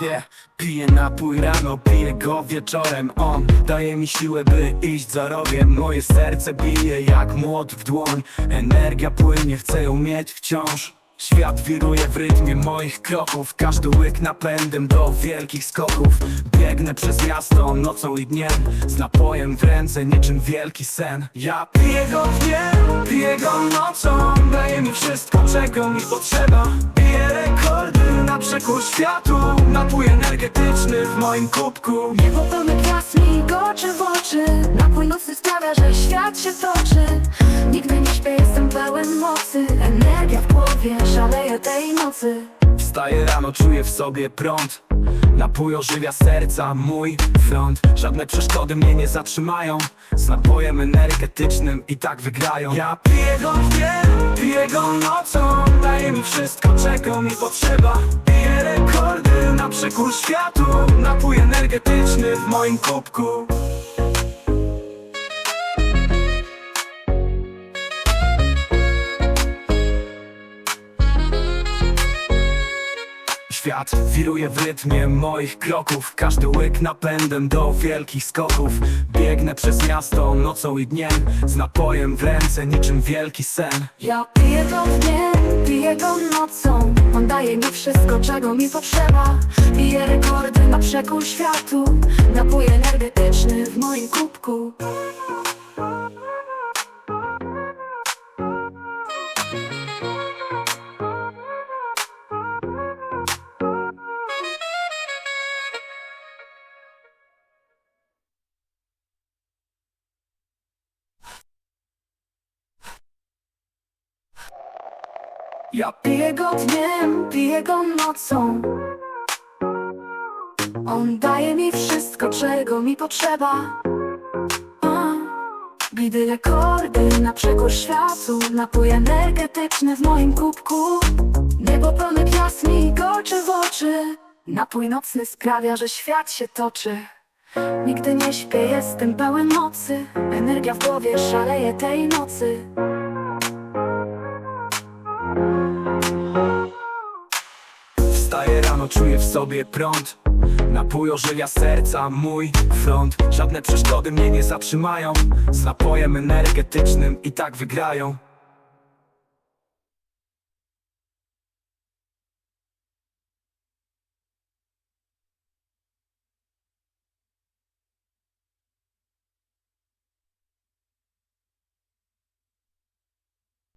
Yeah, piję napój rano, piję go wieczorem. On daje mi siłę, by iść za rogiem. Moje serce bije jak młot w dłoń. Energia płynie, chcę ją mieć wciąż. Świat wiruje w rytmie moich kroków. Każdy łyk napędem do wielkich skoków. Biegnę przez miasto nocą i dniem Z napojem w ręce niczym wielki sen. Ja piję go dniem, piję go nocą. Daje mi wszystko, czego mi potrzeba na przekór światu. Napój energetyczny w moim kubku. Niebo pełne gwiazd migocze w oczy. Napój nocny sprawia, że świat się toczy. Nigdy nie śpię, jestem pełen mocy. Energia w głowie, szaleje tej nocy. Wstaję rano, czuję w sobie prąd Napój ożywia serca, mój front. Żadne przeszkody mnie nie zatrzymają. Z napojem energetycznym i tak wygrają. Ja piję go dniem, piję go nocą. Daje mi wszystko, czego mi potrzeba. Piję rekordy na przekór światu. Napój energetyczny w moim kubku Świat wiruje w rytmie moich kroków. Każdy łyk napędem do wielkich skoków. Biegnę przez miasto nocą i dniem Z napojem w ręce niczym wielki sen. Ja piję go dniem, piję go nocą. On daje mi wszystko, czego mi potrzeba. Piję rekordy na przekór światu. Napój energetyczny w moim kubku Ja Piję go dniem, piję go nocą. On daje mi wszystko, czego mi potrzeba. Bidy rekordy na przekór światu. Napój energetyczny w moim kubku. Niebo pełne gwiazd migocze w oczy. Napój nocny sprawia, że świat się toczy. Nigdy nie śpię, jestem pełen mocy. Energia w głowie szaleje tej nocy Czuję w sobie prąd. Napój ożywia serca, mój front. Żadne przeszkody mnie nie zatrzymają. Z napojem energetycznym i tak wygrają